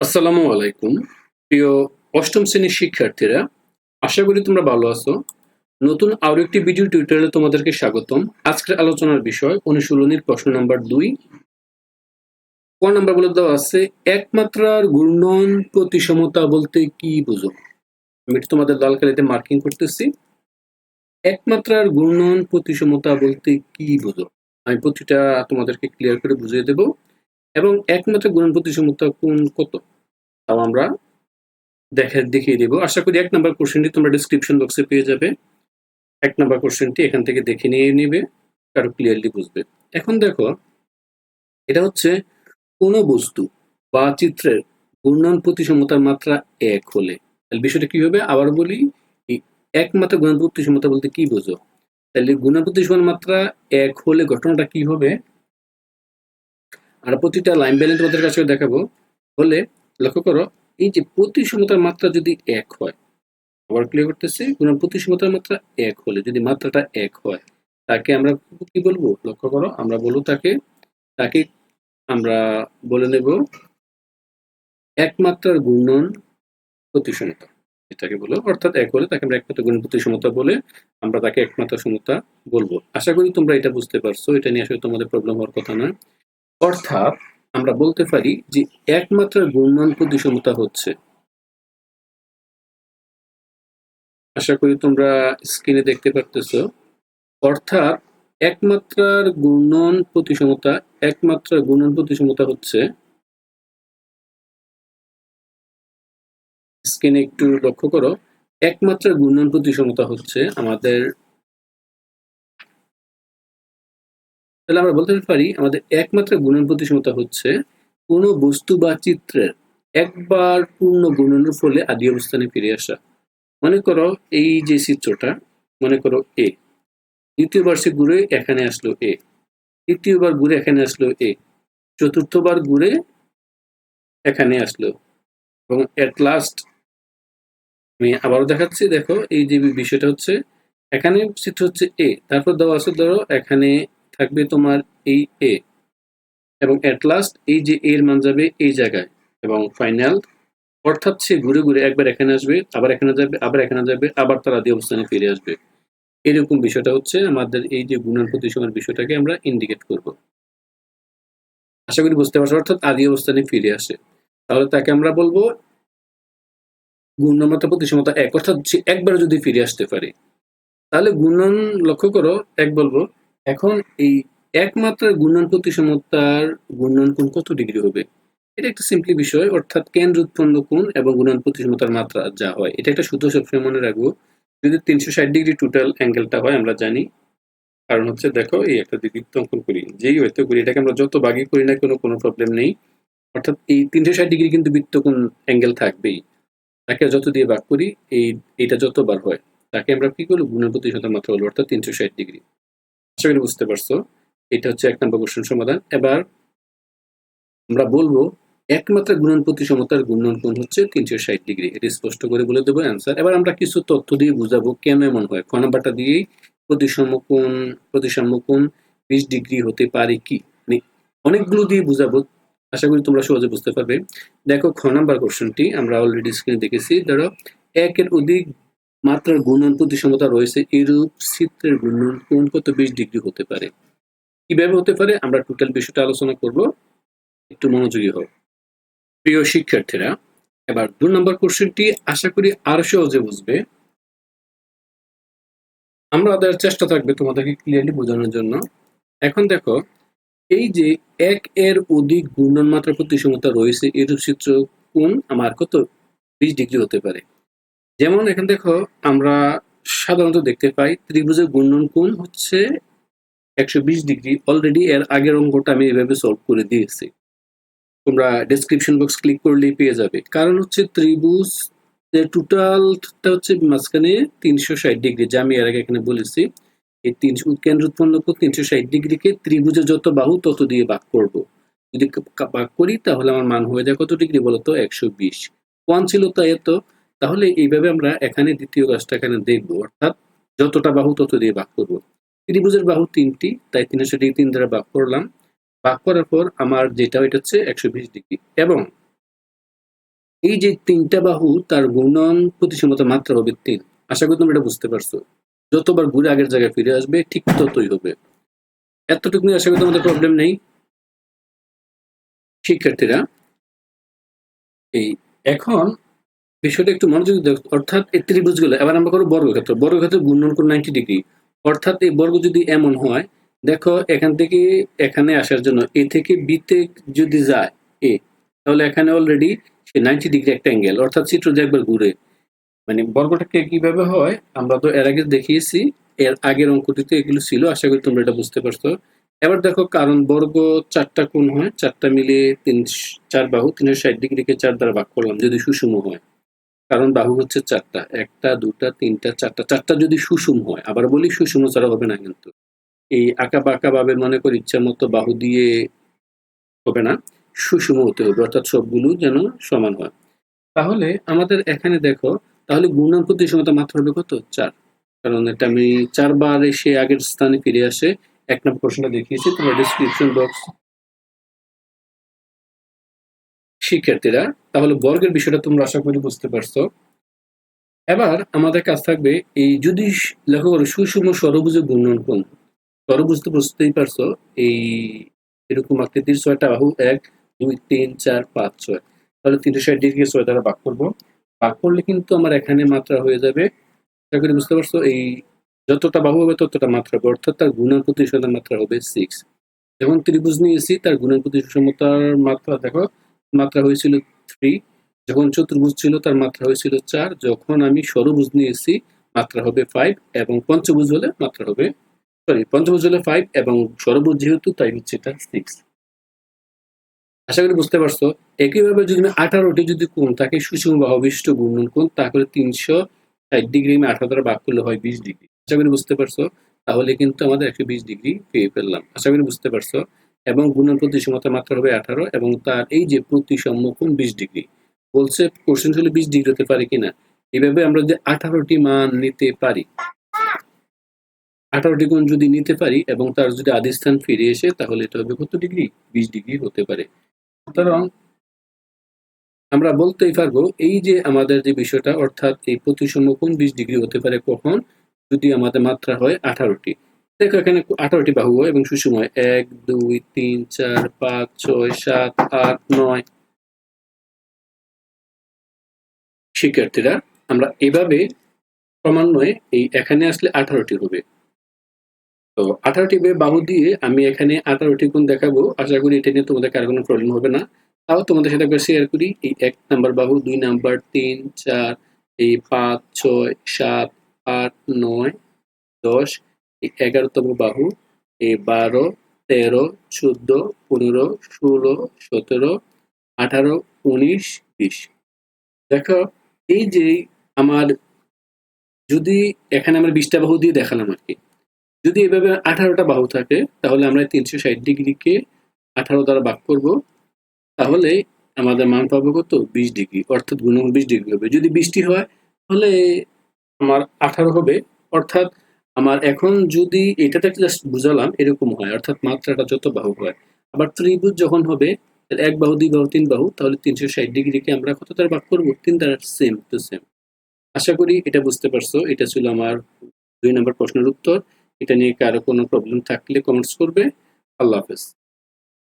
আসসালামু আলাইকুম। প্রিয় অষ্টম শ্রেণির শিক্ষার্থীরা, আশা করি তোমরা ভালো আছো। নতুন আরও একটি ভিডিও টিউটোরিয়ালে তোমাদেরকে স্বাগতম। আজকের আলোচনার বিষয় অনুশীলনীর প্রশ্ন নাম্বার দুই। ক নাম্বার বলে দেওয়া আছে একমাত্রার ঘূর্ণন প্রতিসমতা বলতে কি বুঝো? আমি তোমাদের লাল কালিতে মার্কিং করতেছি। একমাত্রার ঘূর্ণন প্রতিসমতা বলতে কি বুঝো? আমি প্রতিটা তোমাদেরকে ক্লিয়ার করে বুঝিয়ে দেব। এবং একমাত্র গুণন প্রতিসমতা কোন কত? তাও আমরা দেখা, দেখিয়ে দেব। আশা করি এক নম্বর কোশ্চেনটি তোমরা ডিসক্রিপশন বক্সে পেয়ে যাবে। এক নাম্বার কোশ্চেনটি এখান থেকে দেখে নিয়ে নেবে, কারও ক্লিয়ারলি বুঝবে। এখন দেখো, এটা হচ্ছে কোনো বস্তু বা চিত্রের ঘূর্ণন প্রতিসমতার মাত্রা এক হলে। তাহলে বিষয়টা কি হবে? আবার বলি একমাত্র গুণন প্রতিসমতা বলতে কি বোঝো? তাহলে গুণন প্রতিসমান মাত্রা এক হলে ঘটনাটা কি হবে? আর প্রতিটা লাইন ব্যালেন্স তোমাদের কাছে দেখাবো। হলে লক্ষ্য করো, এই যে প্রতিসমতার মাত্রা যদি এক হয়, আবার ক্লিয়ার করতেছি, কোনো প্রতিসমতার মাত্রা এক হলে যদি মাত্রাটা এক হয়, তাকে আমরা কি বলব? লক্ষ্য করো, আমরা বলব তাকে তাকে আমরা বলে নেব একমাত্রার গুণন প্রতিসমতা। এটাকে বলো, অর্থাৎ এক হলে তাকে আমরা একমাত্র গুণ প্রতিসমতা বলে আমরা তাকে একমাত্র সমতা বলব। আশা করি তোমরা এটা বুঝতে পারছ, এটা নিয়ে আসলে তোমাদের প্রবলেম হওয়ার কথা নয়। অর্থাৎ আমরা বলতে পারি যে একমাত্র ঘূর্ণন প্রতিসমতা হচ্ছে। আশা করি তোমরা স্ক্রিনে দেখতে পারতেছো। অর্থাৎ একমাত্রার ঘূর্ণন প্রতিসমতা একমাত্র ঘূর্ণন প্রতিসমতা হচ্ছে স্ক্রিনে একটু লক্ষ্য করো। একমাত্র ঘূর্ণন প্রতিসমতা হচ্ছে আমাদের তাহলে আমরা বলতে পারি আমাদের একমাত্র গুণন প্রতিসমতা হচ্ছে কোনো বস্তু বা চিত্রের একবার পূর্ণ গুণনের ফলে আদি অবস্থানে ফিরে আসা। মনে করো এই যে চিত্রটা, মনে করো এ দ্বিতীয়বার সে ঘুরে এখানে আসলো এ তৃতীয়বার ঘুরে এখানে আসলো এ চতুর্থবার ঘুরে এখানে আসলো। এবং এট লাস্ট আমি আবারও দেখাচ্ছি, দেখো এই যে বিষয়টা হচ্ছে, এখানে চিত্র হচ্ছে এ তারপর দেওয়া আছে, ধরো এখানে থাকবে তোমার এই এ এবং এট লাস্ট এই যে এর মান যাবে এই জায়গায় এবং ফাইনাল অর্থাৎ সে ঘুরে ঘুরে একবার এখানে আসবে, আবার এখানে যাবে, আবার এখানে যাবে, আবার তার আদি অবস্থানে ফিরে আসবে। এরকম বিষয়টা হচ্ছে আমাদের এই যে গুণন প্রতিসমের বিষয়টাকে আমরা ইন্ডিকেট করব। আশা করি বুঝতে পারছ, অর্থাৎ আদি অবস্থানে ফিরে আসে। তাহলে তাকে আমরা বলব গুণমাত্রা প্রতিসমতা এক, অর্থাৎ একবার যদি ফিরে আসতে পারে, তাহলে গুণন লক্ষ্য করো, এক বলব এখন এই একমাত্রার গুণন প্রতিসমতার গুণন কোণ কত ডিগ্রি হবে? এটা একটা সিম্পলি বিষয়, অর্থাৎ কেন্দ্র উৎপন্ন কোণ এবং গুণন প্রতিসমতার মাত্রা যা হয়। এটা একটা সূত্র সবসময় মনে রাখব। যদি তিনশো ষাট ডিগ্রি টোটাল অ্যাঙ্গেলটা হয়, আমরা জানি। কারণ হচ্ছে দেখো, এই একটা বৃত্ত অঙ্কন করি। যেই হয়তো করি, এটাকে আমরা যত বাগি করি না কোনো কোনো প্রবলেম নেই। অর্থাৎ এই তিনশো ষাট ডিগ্রি কিন্তু বৃত্ত কোণ অ্যাঙ্গেল থাকবেই। তাকে যত দিয়ে বাক করি, এই এটা যতবার হয়, তাকে আমরা কি করব? গুণন প্রতিশতার মাত্রা হলো অর্থাৎ তিনশো ষাট ডিগ্রি। আশা করি বুঝতে পারছ। এটা হচ্ছে এক নম্বর কোশ্চেন সমাধান। এবার আমরা বলব, একমাত্র গুণন প্রতিসমতার গুণন কোণ হচ্ছে তিনশো ষাট ডিগ্রি। এটি স্পষ্ট করে বলে দেবো অ্যান্সার এবার আমরা কিছু তথ্য দিয়ে বুঝাবো কেন এমন হয়। খ নাম্বারটা দিয়েই প্রতিসম কোণ, প্রতিসাম্য কোণ বিশ ডিগ্রি হতে পারে কি? অনেকগুলো দিয়ে বুঝাবো। আশা করি তোমরা সহজে বুঝতে পারবে। দেখো, খ নাম্বার কোশ্চেনটি আমরা অলরেডি স্ক্রিনে দেখেছি। ধরো, একের অধিক মাত্রার গুণন প্রতিসমতা রয়েছে এরূপ চিত্রের গুণন কোন কত বিশ ডিগ্রি হতে পারে? কীভাবে হতে পারে? আমরা টোটাল বিষয়টা আলোচনা করব। একটু মনোযোগী হোক প্রিয় শিক্ষার্থীরা, এবার দু নম্বর কোশ্চেনটি আশা করি আরও সহজে বুঝবে। আমরা আমাদের চেষ্টা থাকবে তোমাদেরকে ক্লিয়ারলি বোঝানোর জন্য। এখন দেখো, এই যে এক এর অধিক ঘূর্ণন মাত্রা প্রতিসমতা রয়েছে এরূপ চিত্র কোন আমার কত বিশ ডিগ্রি হতে পারে? যেমন এখানে দেখো, আমরা সাধারণত দেখতে পাই ত্রিভুজের ঘূর্ণন কোণ হচ্ছে একশো বিশ ডিগ্রি। অলরেডি এর আগের অঙ্কটা আমি এভাবে সলভ করে দিয়েছি। তোমরা ডেসক্রিপশন বক্স ক্লিক করলেই পেয়ে যাবে। কারণ হচ্ছে ত্রিভুজ টোটালটা হচ্ছে মাঝখানে তিনশো ষাট ডিগ্রি, যা আমি এর আগে এখানে বলেছি। এই তিনশো, কেন্দ্র উৎপন্ন করে তিনশো ষাট ডিগ্রিকে ত্রিভুজে যত বাহু, তত দিয়ে ভাগ করব। যদি ভাগ করি, তাহলে আমার মান হয়ে যায় কত ডিগ্রি বলতো? একশো বিশ। ওয়ান ছিল তা এত তাহলে এইভাবে আমরা এখানে দ্বিতীয় কাজটা এখানে দেখব, অর্থাৎ যতটা বাহু তত দিয়ে ভাগ করব। ত্রিভুজের বাহু তিনটি, তাই তিনশো ডিগ্রি তিন দ্বারা ভাগ করলাম। ভাগ করার পর আমার যেটা, ওইটা হচ্ছে একশো বিশ ডিগ্রি। এবং এই যে তিনটা বাহু, তার গুণন প্রতিসমতা মাত্রা হবে তিন। আশা করি তোমরা এটা বুঝতে পারছ। যতবার ঘুরে আগের জায়গায় ফিরে আসবে, ঠিক ততই হবে। এতটুকু আশা করি তোমাদের প্রবলেম নেই। শিক্ষার্থীরা, এই এখন বিষয়টা একটু মনোযোগ দেখ, অর্থাৎ এই ত্রিভুজগুলো, এবার আমরা করব বর্গক্ষেত্র বর্গক্ষেত্র গুণন কোণ নাইনটি ডিগ্রি অর্থাৎ এই বর্গ যদি এমন হয়, দেখো এখান থেকে এখানে আসার জন্য এ থেকে বিতে যদি যায় এ, তাহলে এখানে অলরেডি সে নাইনটি ডিগ্রি একটা অ্যাঙ্গেল অর্থাৎ চিত্র যে একবার ঘুরে। মানে বর্গটাকে কীভাবে হয়, আমরা তো এর আগে দেখিয়েছি, এর আগের অঙ্কটিতে এগুলো ছিল, আশা করি তোমরা এটা বুঝতে পারছ। এবার দেখো কারণ বর্গ চারটা কোণ হয়, চারটা মিলে তিন, চার বাহু, তিনশো ষাট ডিগ্রিকে চার দ্বারা ভাগ করলাম, যদি সুষম হয়। কারণ বাহু হচ্ছে চারটা। একটা, দুটা, তিনটা, চারটা। চারটা যদি সুষম হয়, আবার বলি সুষম ছাড়া হবে না কিন্তু। এই আঁকা বাঁকা ভাবে মনে করি ইচ্ছা মতো বাহু দিয়ে হবে না, সুষম হতে হবে, অর্থাৎ সবগুলো যেন সমান হয়। তাহলে আমাদের এখানে দেখো, তাহলে গুণন প্রতিসমতা মাত্রা হবে কত? চার। কারণ এটা আমি চারবার এসে আগের স্থানে ফিরে আসে, এক নম্বর প্রশ্নটা দেখিয়েছি, তোমার ডিসক্রিপশন বক্স শিক্ষার্থীরা, তাহলে বর্গের বিষয়টা তোমরা আশা করি বুঝতে পারছ। এবার আমাদের কাজ থাকবে এই যদি লেখো করো সুষম সরবুজ গুণন কোণ সরবুজ তো বুঝতেই পারছ, এই এরকম আকৃতির ছয়টা বাহু, এক, দুই, তিন, চার, পাঁচ, ছয়। তাহলে তিনশো ষাট ডিগ্রি ছয় দ্বারা ভাগ করব। ভাগ করলে কিন্তু আমার এখানে মাত্রা হয়ে যাবে, আশা করি বুঝতে পারছ, এই যতটা বাহু হবে ততটা মাত্রা হবে, অর্থাৎ তার গুণন প্রতিশোধের মাত্রা হবে সিক্স যখন ত্রিভুজ নিয়েছি, তার গুণন প্রতিসমতার মাত্রা, দেখো মাত্রা হয়েছিল থ্রি যখন চতুর্ভুজ ছিল তার মাত্রা হয়েছিল চার, যখন আমি ষড়ভুজ নিয়েছি, মাত্রা হবে ফাইভ এবং পঞ্চভুজ হলে মাত্রা হবে সরি পঞ্চভুজ হলে ফাইভ এবং ষড়ভুজ যেহেতু, তাই হচ্ছে এটা সিক্স আশা করি বুঝতে পারছ? একইভাবে যদি আমি আঠারোটি যদি কোণ থাকে, সুষম বা অবিষ্ট গুণন কোণ, তাহলে তিনশো ষাট ডিগ্রি আমি আঠারো দ্বারা ভাগ করলে হয় বিশ ডিগ্রি। আশা করি বুঝতে পারছ? তাহলে কিন্তু আমাদের একশো বিশ ডিগ্রি পেয়ে ফেললাম। আশা করি বুঝতে পারছ? এবং গুণন প্রতিসমতার মাত্রা হবে আঠারো এবং তার এই যে প্রতিসম কোণ বিশ ডিগ্রি, বলছে কোশ্চেন হলে বিশ ডিগ্রি হতে পারে কিনা? এইভাবে আমরা যদি আঠারোটি মান নিতে পারি, আঠারোটি গুণ যদি নিতে পারি এবং তার যদি আদিস্থান ফিরে এসে, তাহলে এটা হবে কত ডিগ্রি? বিশ ডিগ্রি হতে পারে। সুতরাং আমরা বলতেই পারব, এই যে আমাদের যে বিষয়টা, অর্থাৎ এই প্রতিসম কোণ বিশ ডিগ্রি হতে পারে কখন? যদি আমাদের মাত্রা হয় আঠারোটি। দেখো, এখানে আঠারোটি বাহু এবং সুষম হয় এক, দুই, তিন, চার, পাঁচ, ছয়, সাত, আট, নয়। শিক্ষার্থীরা, আমরা এভাবে ক্রমান্বয়ে এই এখানে আসলে আঠারোটি হবে। তো আঠারোটি বাহু দিয়ে আমি এখানে আঠারোটি গুণ দেখাবো। আশা করি এটা নিয়ে তোমাদের কারও কোনো প্রবলেম হবে না। তাও তোমাদের সাথে একবার শেয়ার করি। এই এক নাম্বার বাহু, দুই নাম্বার, তিন, চার, এই পাঁচ, ছয়, সাত, আট, নয়, দশ এগারোতম বাহু এই বারো, তেরো, চোদ্দ, পনেরো, ষোলো, সতেরো, আঠারো, উনিশ, বিশ। দেখো, এই যে আমার যদি এখানে আমরা বিশটা বাহু দিয়ে দেখালাম আর কি, যদি এভাবে আঠারোটা বাহু থাকে, তাহলে আমরা তিনশো ষাট ডিগ্রিকে আঠারো দ্বারা ভাগ করব, তাহলে আমাদের মান পাবো কত? বিশ ডিগ্রি, অর্থাৎ গুণন বিশ ডিগ্রি হবে। যদি বৃষ্টি হয়, তাহলে আমার আঠারো হবে, অর্থাৎ আমার এখন যদি এটাতে একটা জাস্ট বুঝালাম, এরকম হয়, অর্থাৎ মাত্রাটা যত বাহু হয়। আবার ত্রিভুজ যখন হবে এক বাহু, দুই বাহু, তিন বাহু, তাহলে তিনশো ষাট ডিগ্রিকে আমরা কত দ্বারা ভাগ করব? তিন দ্বারা সেম টু সেম আশা করি এটা বুঝতে পারছ। এটা ছিল আমার দুই নম্বর প্রশ্নের উত্তর। এটা নিয়ে কারও কোনো প্রবলেম থাকলে কমেন্টস করবে? আল্লাহ হাফেজ।